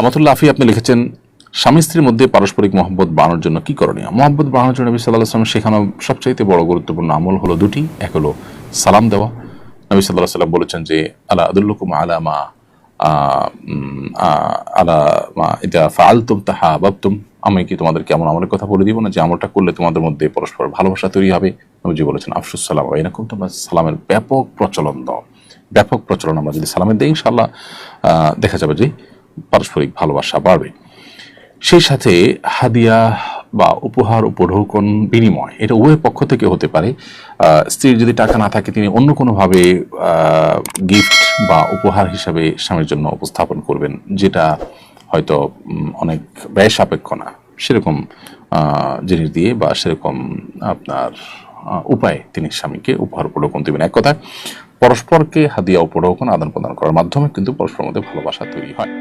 আমাতুল্লাহ আফি, আপনি লিখেছেন, স্বামী স্ত্রীর মধ্যে পারস্পরিক মহব্বত বাড়ানোর জন্য কি করণীয়? মহব্বত বাড়ানোর জন্য নবী সাল্লাহ সাল্লাম শেখানো সবচাইতে বড় গুরুত্বপূর্ণ আমল হলো দুটি। এক হলো সালাম দেওয়া। নবী সাল্লাহ সাল্লাম বলেছেন যে, আলা আদুল্লকুম আলা মা আলা মা এটা ফালতুম তাহা বাবতুম আমি কি তোমাদেরকে এমন আমলের কথা বলে দিব না যে আমলটা করলে তোমাদের মধ্যে পরস্পর ভালোবাসা তৈরি হবে? নবীজি বলেছেন, আফসুস সালাম এরকম তোমরা সালামের ব্যাপক প্রচলন দাও। ব্যাপক প্রচলন আমরা যদি সালামের দিই ইনশাল্লাহ দেখা যাবে যে পারস্পরিক ভালোবাসা বাড়বে। সেই সাথে হাদিয়া বা উপহার উপঢৌকন বিনিময়, এটা উভয় পক্ষ থেকে হতে পারে। স্ত্রীর যদি টাকা না থাকে, তিনি অন্য কোনোভাবে গিফট বা উপহার হিসাবে স্বামীর জন্য উপস্থাপন করবেন, যেটা হয়তো অনেক ব্যয় সাপেক্ষ না। সেরকম জিনিস দিয়ে বা সেরকম আপনার উপায়ে তিনি স্বামীকে উপহার উপঢৌকন দেবেন। এক কথায়, পরস্পরকে হাদিয়া উপঢৌকন আদান প্রদান করার মাধ্যমে কিন্তু পরস্পরের মধ্যে ভালোবাসা তৈরি হয়।